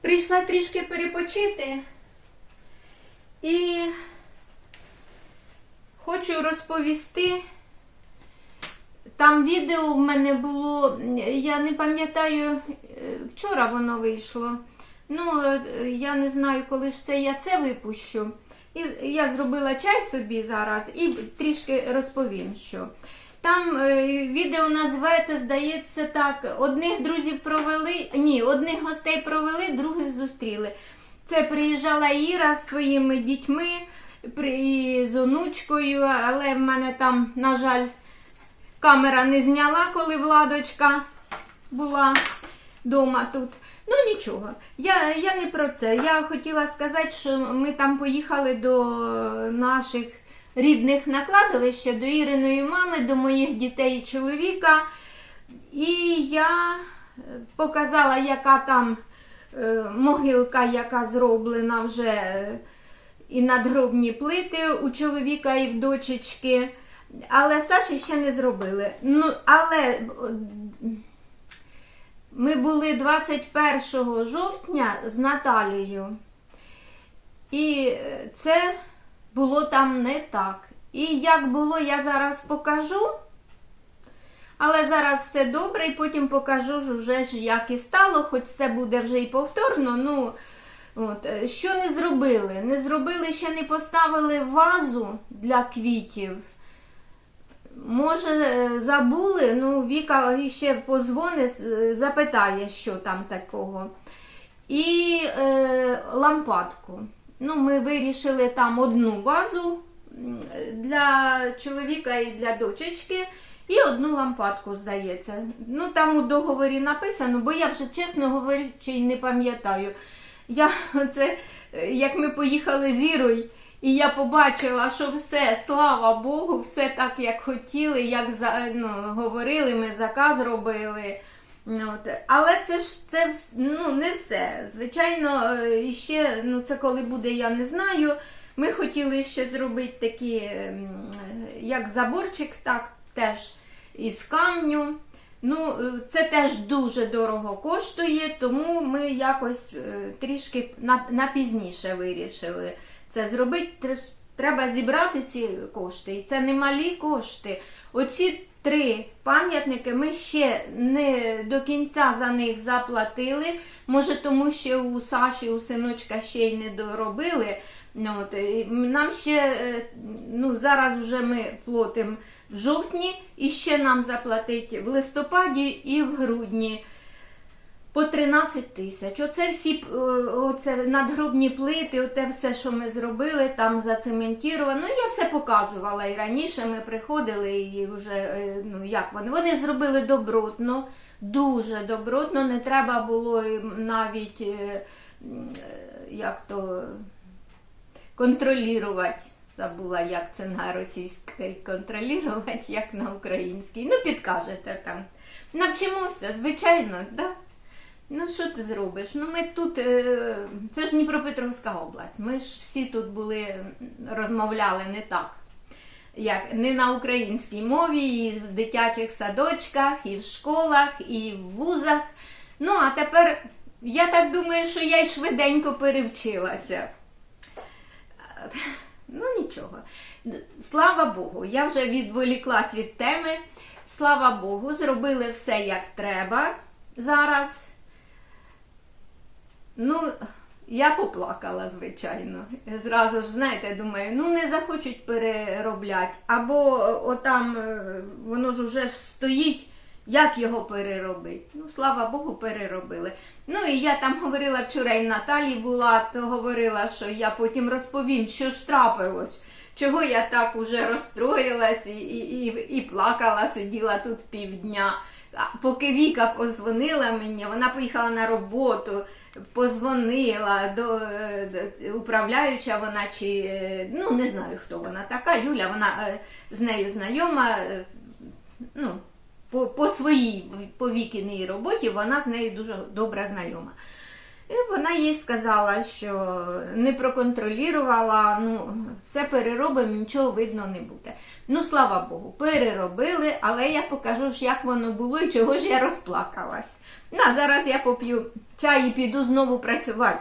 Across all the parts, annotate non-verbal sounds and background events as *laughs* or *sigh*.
Прийшла трішки перепочити і хочу розповісти. Там відео в мене було, я не пам'ятаю, е, вчора воно вийшло. Ну, е, я не знаю, коли ж це я це випущу. І я зробила чай собі зараз і трішки розповім, що. Там е, відео називається, здається, так. Одних друзів провели, ні, одних гостей провели, других зустріли. Це приїжджала Іра з своїми дітьми і з онучкою, але в мене там, на жаль, камера не зняла, коли Владочка була вдома тут. Ну нічого, я, я не про це. Я хотіла сказати, що ми там поїхали до наших рідних на кладовище, до Іриної мами, до моїх дітей і чоловіка. І я е, показала, яка там е, могилка, яка зроблена вже е, і надгробні плити у чоловіка і в дочечки. Але Саші ще не зробили. Ну, але ми були 21 жовтня з Наталією. І це було там не так. І як було, я зараз покажу. Але зараз все добре, і потім покажу ж вже ж, як і стало, хоч це буде вже і повторно. Ну, от, е, що не зробили? Не зробили, ще не поставили вазу для квітів. Може, е, забули, ну, Віка ще позвонить, е, запитає, що там такого. І е, лампадку. Ну, ми вирішили там одну вазу для чоловіка і для дочечки, і одну лампадку, здається. Ну, там у договорі написано, бо я вже, чесно говорячи, й не пам'ятаю. Я *laughs* оце, е, як ми поїхали з Ірою, і я побачила, що все, слава Богу, все так, як хотіли, як ну, говорили, ми заказ робили. Ну, От. Але це ж це ну, не все. Звичайно, е, ще, ну, це коли буде, я не знаю. Ми хотіли ще зробити такі, ем, як заборчик, так, теж із камню. Ну, е, це теж дуже дорого коштує, тому ми якось е, трішки на, на пізніше вирішили це зробити. Треба зібрати ці кошти. І це немалі кошти. Оці три пам'ятники ми ще не до кінця за них заплатили. Може, тому що у Саші, у синочка ще й не доробили. Ну, от, нам ще, е, ну, зараз вже ми платимо в жовтні, і ще нам заплатить в листопаді і в грудні по 13 тисяч. Оце всі е, оце надгробні плити, оте все, що ми зробили, там зацементіровано. Ну, я все показувала і раніше ми приходили і вже е, ну як вони. Вони зробили добротно, дуже добротно. Не треба було навіть е, як то контролювати. Забула, як це на російській контролювати, як на українській. Ну, підкажете там. Навчимося, звичайно, да? Ну, що ти зробиш? Ну, ми тут, е, це ж Дніпропетровська область. Ми ж всі тут були, розмовляли не так, як не на українській мові, і в дитячих садочках, і в школах, і в вузах. Ну, а тепер я так думаю, що я й швиденько перевчилася. Ну, нічого. Слава Богу, я вже відволіклась від теми. Слава Богу, зробили все як треба зараз. Ну, я поплакала, звичайно. Зразу ж, знаєте, думаю, ну не захочуть переробляти. Або отам е, воно ж уже стоїть, як його переробити. Ну, слава Богу, переробили. Ну і я там говорила вчора і Наталі була, то говорила, що я потім розповім, що ж трапилось. Чого я так уже розстроїлась і, і, і, і плакала, сиділа тут півдня. Поки Віка позвонила мені, вона поїхала на роботу, позвонила до е, управляюча вона чи е, ну не знаю хто вона така. Юля, вона е, з нею знайома. Ну, по, по своїй по Вікіній роботі вона з нею дуже добре знайома. І вона їй сказала, що не проконтролювала, ну, все переробимо, нічого видно не буде. Ну, слава Богу, переробили, але я покажу ж, як воно було і чого ж я розплакалась. Ну, а зараз я поп'ю чай і піду знову працювати.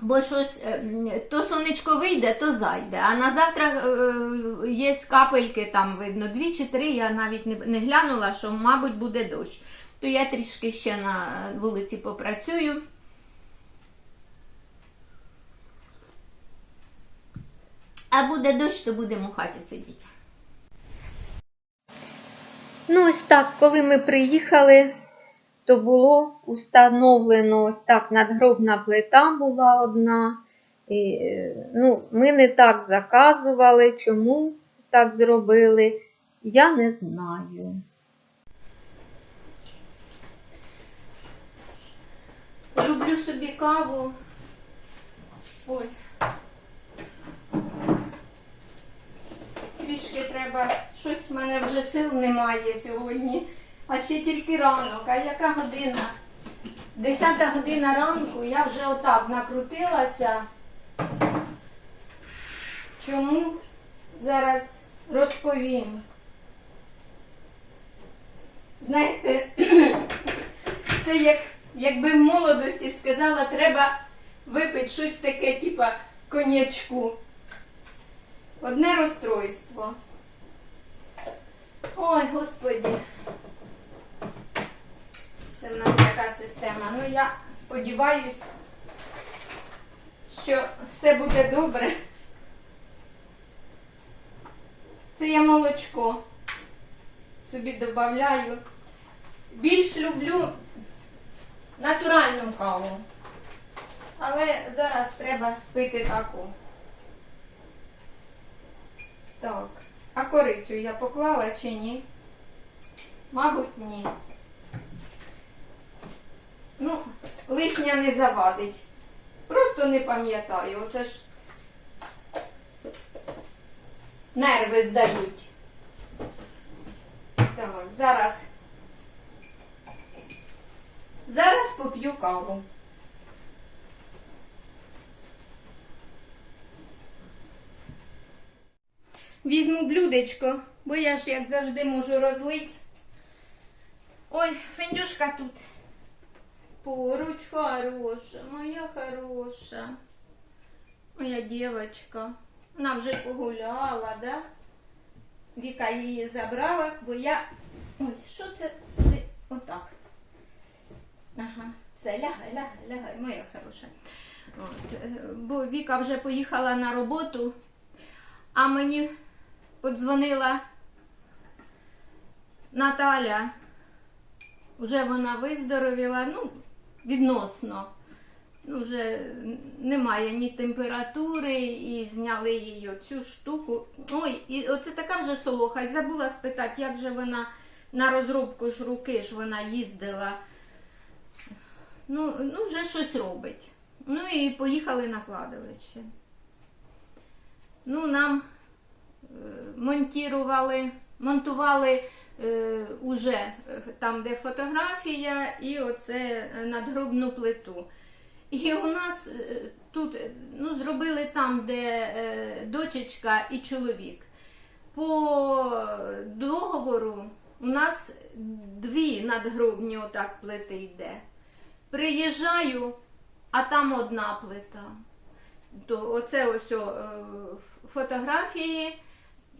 Бо щось е, то сонечко вийде, то зайде. А на завтра е, є капельки, там видно, дві чи три, я навіть не, не глянула, що, мабуть, буде дощ. То я трішки ще на вулиці попрацюю. А буде дощ, то будемо в хаті сидіти. Ну, ось так, коли ми приїхали, то було установлено ось так надгробна плита була одна. І, ну, ми не так заказували, чому так зробили, я не знаю. Собі каву. Ой. Трішки треба, щось в мене вже сил немає сьогодні, а ще тільки ранок. А яка година? Десята година ранку, я вже отак накрутилася. Чому? Зараз розповім. Знаєте, *clears throat* це як, якби в молодості сказала, треба випити щось таке, типа конячку. Одне розстройство. Ой, господі. Це в нас така система. Ну, я сподіваюсь, що все буде добре. Це я молочко собі додаю. Більш люблю натуральну каву. Але зараз треба пити таку. Так. А корицю я поклала чи ні? Мабуть, ні. Ну, лишня не завадить. Просто не пам'ятаю. Оце ж нерви здають. Так, зараз. Зараз поп'ю каву. Візьму блюдечко, бо я ж як завжди можу розлить. Ой, фендюшка тут. Поруч хороша, моя хороша. Моя дівчинка. Вона вже погуляла, да? Віка її забрала, бо я. Ой, що це? Отак. Ага, все, лягай, лягай, лягай, моя хороша. От, е, бо Віка вже поїхала на роботу, а мені подзвонила Наталя. Вже вона виздоровіла, ну, відносно. Ну, вже немає ні температури, і зняли її оцю штуку. Ой, і оце така вже солоха. Забула спитати, як же вона на розробку ж руки ж вона їздила. Ну, ну вже щось робить. Ну і поїхали на кладовище. Ну, нам е, монтували, монтували е, уже е, там, де фотографія, і оце е, надгробну плиту. І у нас тут ну, зробили там, де е, дочечка і чоловік. По договору у нас дві надгробні отак плити йде. Приїжджаю, а там одна плита. То оце ось о, е, фотографії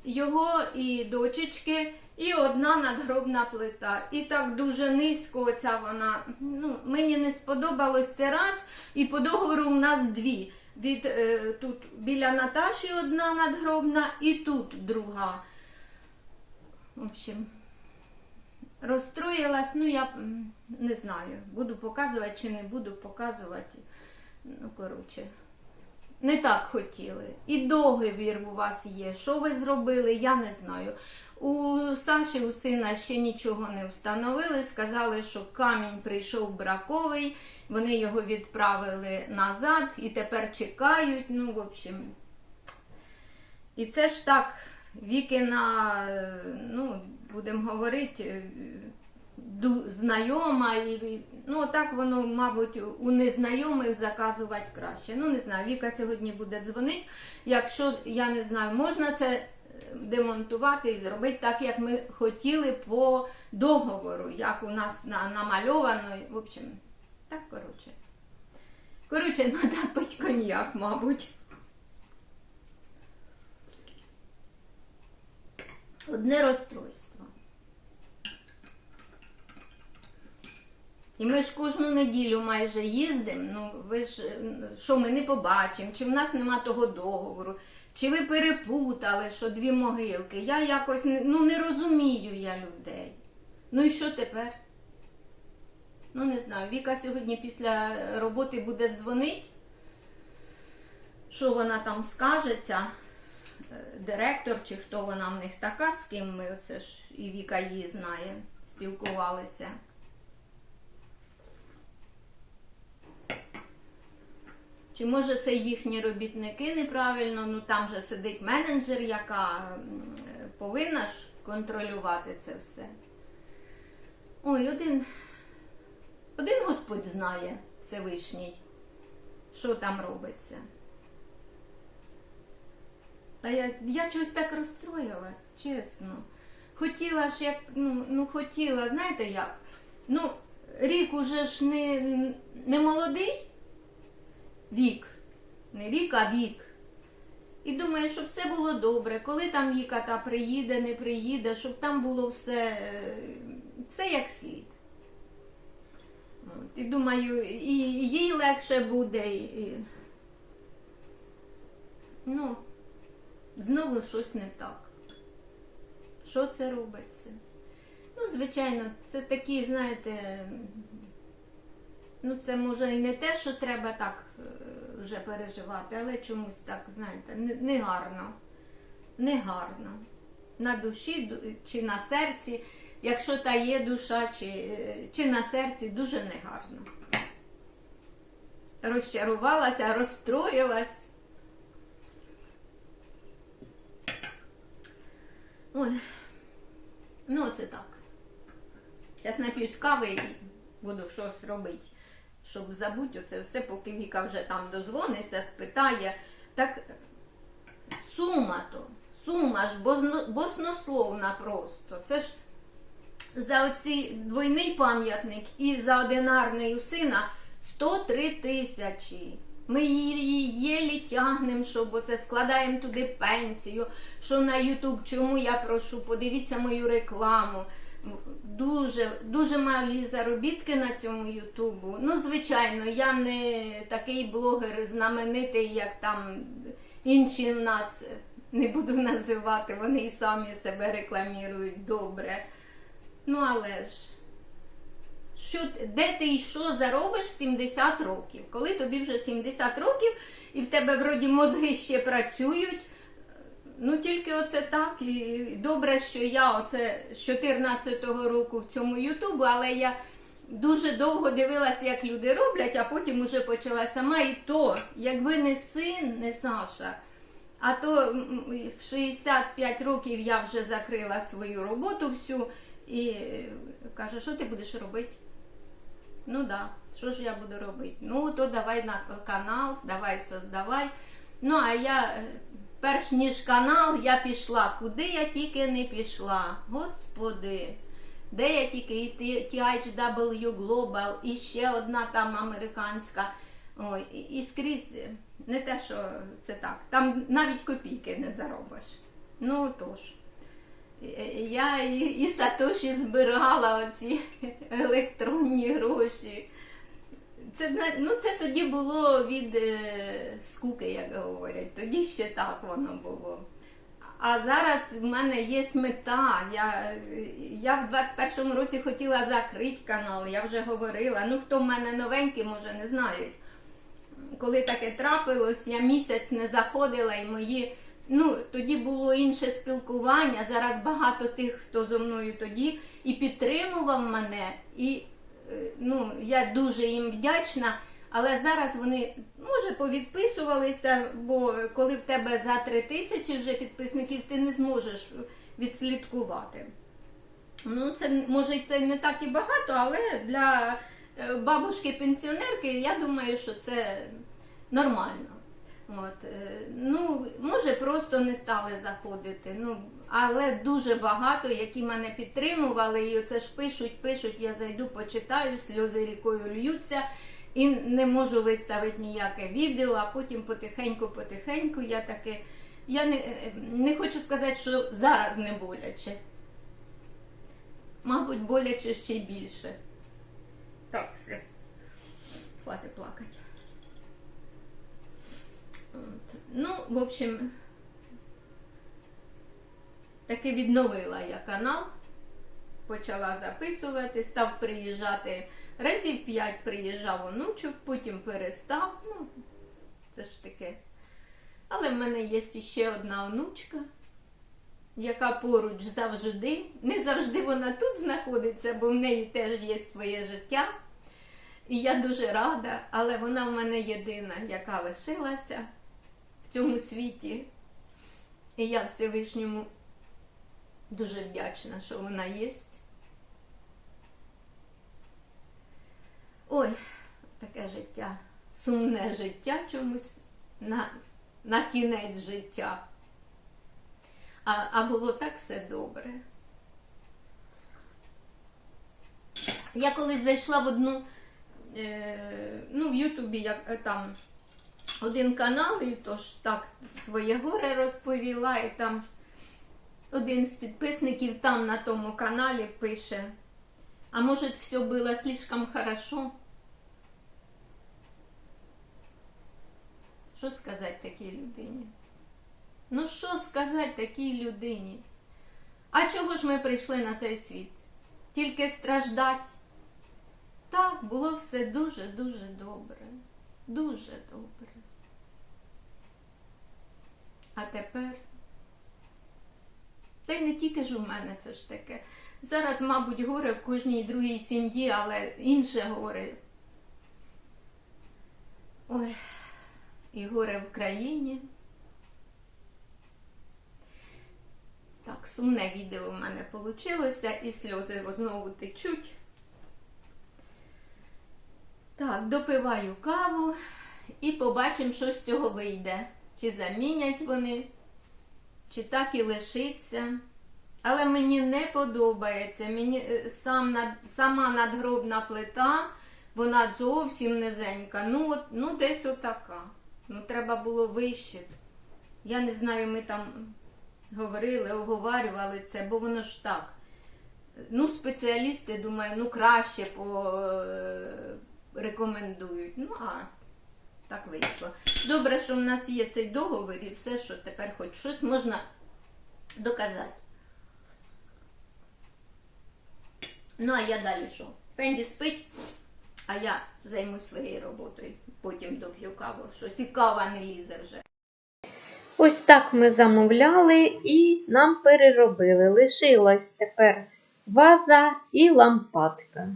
його і дочечки, і одна надгробна плита. І так дуже низько оця вона. Ну, мені не сподобалось це раз, і по договору у нас дві. Від е, тут біля Наташі одна надгробна, і тут друга. В общем, розстроїлась, ну я не знаю, буду показувати чи не буду показувати. Ну, коротше, не так хотіли. І договір у вас є. Що ви зробили, я не знаю. У Саші, у сина ще нічого не встановили. Сказали, що камінь прийшов браковий, вони його відправили назад і тепер чекають. Ну, в общем. І це ж так, Вікіна, е, ну, будемо говорити, е, знайома, і, ну так воно, мабуть, у незнайомих заказувати краще. Ну, не знаю, Віка сьогодні буде дзвонити. Якщо я не знаю, можна це е, демонтувати і зробити так, як ми хотіли по договору, як у нас на, намальовано. В общем, так коротше. Коротше, треба пити коньяк, мабуть. Одне розстройство. І ми ж кожну неділю майже їздимо. Ну, ви ж е, що ми не побачимо, чи в нас нема того договору, чи ви перепутали, що дві могилки. Я якось ну, не розумію я людей. Ну і що тепер? Ну, не знаю. Віка сьогодні після роботи буде дзвонити. Що вона там скажеться? Е, Директор чи хто вона в них така, з ким ми оце ж і Віка її знає, спілкувалися. Чи може це їхні робітники неправильно? Ну там же сидить менеджер, яка повинна ж контролювати це все. Ой, один, один Господь знає Всевишній, що там робиться. Та я, я чогось так розстроїлась, чесно. Хотіла ж як, ну, ну хотіла, знаєте як? Ну, рік уже ж не, не молодий вік. Не рік, а вік. І думаю, щоб все було добре. Коли там Віка та приїде, не приїде, щоб там було все, е, все як слід. От, і думаю, і їй легше буде. І. Ну, знову щось не так. Що це робиться? Ну, звичайно, це такі, знаєте, ну це може і не те, що треба так е, вже переживати, але чомусь так, знаєте, негарно. Негарно. На душі чи на серці, якщо та є душа, чи, е, чи на серці, дуже негарно. Розчарувалася, розстроїлась. Ой, ну це так. Зараз нап'юсь кави і буду щось робити, щоб забути оце все, поки Віка вже там дозвониться, спитає. Так сума то, сума ж баснословна просто. Це ж за оцей двойний пам'ятник і за одинарний у сина 103 тисячі. Ми її єлі тягнемо, щоб оце складаємо туди пенсію. Що на Ютуб, чому я прошу, подивіться мою рекламу. Дуже, дуже малі заробітки на цьому Ютубу. Ну, звичайно, я не такий блогер знаменитий, як там інші в нас не буду називати, вони і самі себе рекламірують добре. Ну, але ж що, де ти і що заробиш 70 років? Коли тобі вже 70 років і в тебе вроді мозги ще працюють. Ну тільки оце так. І добре, що я оце з 14-го року в цьому Ютубу, але я дуже довго дивилася, як люди роблять, а потім уже почала сама. І то, якби не син, не Саша. А то в 65 років я вже закрила свою роботу всю і е, каже, що ти будеш робити? Ну да, що ж я буду робити? Ну, то давай на канал, давай создавай. Ну, а я, е, перш ніж канал, я пішла. Куди я тільки не пішла. Господи. Де я тільки і THW Global, і ще одна там американська. Ой, і, скрізь не те, що це так. Там навіть копійки не заробиш. Ну тож. Е, Я і, і Сатоші збирала оці електронні гроші. Це, ну, це тоді було від е, скуки, як говорять. Тоді ще так воно було. А зараз в мене є мета. Я, я в 21-му році хотіла закрити канал, я вже говорила. Ну, хто в мене новенький, може, не знають. Коли таке трапилось, я місяць не заходила і мої. Ну, тоді було інше спілкування. Зараз багато тих, хто зо мною тоді і підтримував мене, і ну, я дуже їм вдячна. Але зараз вони, може, повідписувалися, бо коли в тебе за три тисячі вже підписників, ти не зможеш відслідкувати. Ну, це може це не так і багато, але для е, бабушки-пенсіонерки я думаю, що це нормально. От, е, ну, може, просто не стали заходити. Ну, але дуже багато, які мене підтримували, і оце ж пишуть, пишуть, я зайду, почитаю, сльози рікою льються. І не можу виставити ніяке відео, а потім потихеньку-потихеньку я таке. Я не, е, не хочу сказати, що зараз не боляче. Мабуть, боляче ще й більше. Так, все. Хватить плакати. От. Ну, в общем, таки відновила я канал, почала записувати, став приїжджати. Разів п'ять приїжджав онучок, потім перестав. Ну, це ж таке. Але в мене є ще одна онучка, яка поруч завжди. Не завжди вона тут знаходиться, бо в неї теж є своє життя. І я дуже рада, але вона в мене єдина, яка лишилася цьому світі. І я Всевишньому дуже вдячна, що вона є. Ой, таке життя, сумне життя чомусь на, на кінець життя. А, а було так все добре. Я колись зайшла в одну, е, ну, в Ютубі, як е, там один канал, і тож так своє горе розповіла, і там один з підписників там на тому каналі пише. А может, все было слишком хорошо? Що сказати такій людині? Ну, що сказати такій людині? А чого ж ми прийшли на цей світ? Тільки страждать? Так, було все дуже-дуже добре. Дуже добре. А тепер. Та й не тільки ж у мене це ж таке. Зараз, мабуть, горе в кожній другій сім'ї, але інше горе. Ой, і горе в країні. Так, сумне відео в мене вийшло, і сльози знову течуть. Так, допиваю каву і побачимо, що з цього вийде. Чи замінять вони, чи так і лишиться. Але мені не подобається. Мені е, сам сама надгробна плита, вона зовсім низенька. Ну, от, ну десь отака. Ну, треба було вище. Я не знаю, ми там говорили, оговарювали це, бо воно ж так. Ну, спеціалісти, думаю, ну краще по е. Ну, а так вийшло. Добре, що в нас є цей договір і все, що тепер хоч щось можна доказати. Ну, а я далі що? Фенді спить, а я займусь своєю роботою. Потім доп'ю каву. Щось і кава не лізе вже. Ось так ми замовляли і нам переробили. Лишилась тепер ваза і лампадка.